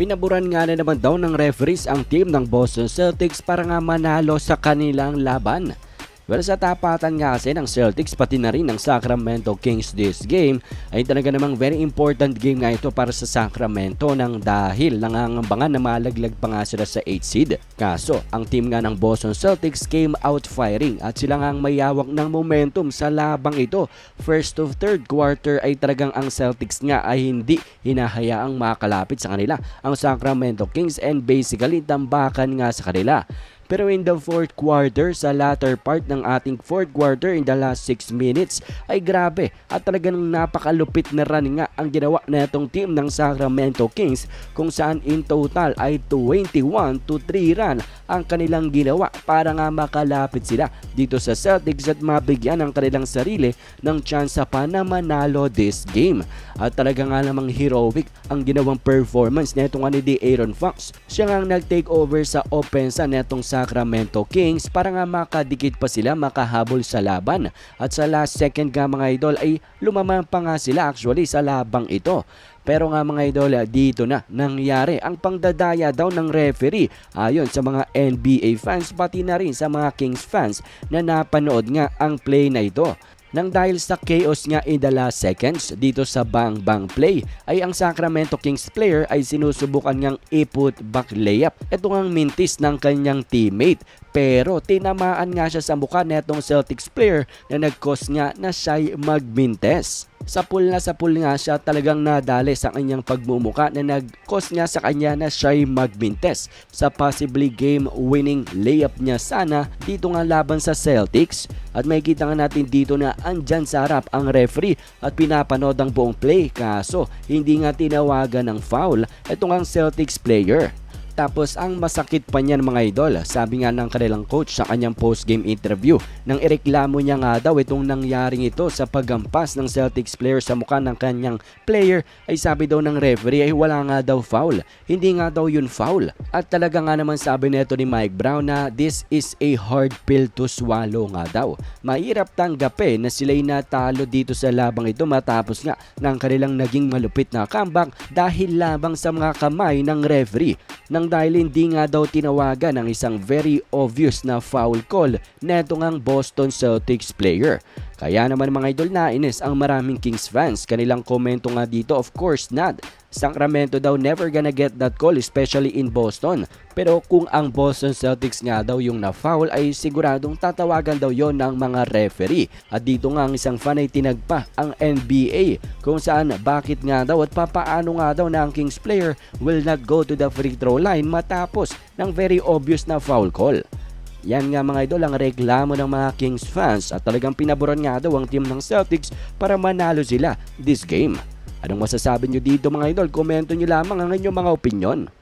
Pinaburan nga na naman daw ng referees ang team ng Boston Celtics para nga manalo sa kanilang laban. Pero sa tapatan nga kasi ng Celtics pati na rin ng Sacramento Kings this game ay talaga namang very important game nga ito para sa Sacramento nang dahil nangangambangan na malaglag pa nga sila sa 8 seed. Kaso ang team nga ng Boston Celtics came out firing at sila nga ang mayawak ng momentum sa labang ito. First to third quarter ay talagang ang Celtics nga ay hindi hinahayaang makalapit sa kanila ang Sacramento Kings and basically tambakan nga sa kanila. Pero in the fourth quarter, sa latter part ng ating fourth quarter in the last 6 minutes, ay grabe at talagang napakalupit na run nga ang ginawa na itong team ng Sacramento Kings kung saan in total ay 21 to 3 run ang kanilang ginawa para nga makalapit sila dito sa Celtics at mabigyan ang kanilang sarili ng tsansa pa na manalo this game. At talaga nga namang heroic ang ginawang performance netong ano di Aaron Fox. Siya nga ang nag-take over sa opensa netong Sacramento Kings para nga makadikit pa sila makahabol sa laban. At sa last second nga mga idol ay lumaman pa nga sila actually sa labang ito. Pero nga mga idol, dito na nangyari ang pangdadaya daw ng referee ayon sa mga NBA fans pati na rin sa mga Kings fans na napanood nga ang play na ito. Nang dahil sa chaos nga in the last seconds dito sa bang bang play ay ang Sacramento Kings player ay sinusubukan ngang iput back layup. Ito ngang mintis ng kanyang teammate pero tinamaan nga siya sa mukha netong Celtics player na nag-cause nga na siya'y magmintes. Sa pool na sa pool nga siya talagang nadali sa kanyang pagmumuka na nag-cause nga sa kanya na siya'y magmintes sa possibly game winning layup niya sana dito nga laban sa Celtics at makikita nga natin dito na andyan sa harap ang referee at pinapanood ang buong play kaso hindi nga tinawagan ng foul itong ang Celtics player. Tapos ang masakit pa niyan mga idol, sabi nga ng kanilang coach sa kanyang post-game interview nang ireklamo niya nga daw itong nangyaring ito sa paggampas ng Celtics player sa mukha ng kanyang player ay sabi daw ng referee ay wala nga daw foul. Hindi nga daw yun foul. At talaga nga naman sabi nito ni Mike Brown na this is a hard pill to swallow nga daw. Mahirap tanggapin na sila'y natalo dito sa labang ito matapos nga ng kanilang naging malupit na comeback dahil labang sa mga kamay ng referee dahil hindi nga daw tinawagan ng isang very obvious na foul call neto ngang Boston Celtics player. Kaya naman mga idol nainis ang maraming Kings fans. Kanilang komento nga dito of course not. Sacramento daw never gonna get that call especially in Boston. Pero kung ang Boston Celtics nga daw yung na-foul ay siguradong tatawagan daw yon ng mga referee. At dito nga ang isang fan ay tinagpa ang NBA kung saan bakit nga daw at papaano nga daw na ang Kings player will not go to the free throw line matapos ng very obvious na foul call. Yan nga mga idol ang reklamo ng mga Kings fans at talagang pinaboran nga daw ang team ng Celtics para manalo sila this game. Anong masasabi nyo dito mga idol? Komento nyo lamang ang inyong mga opinion.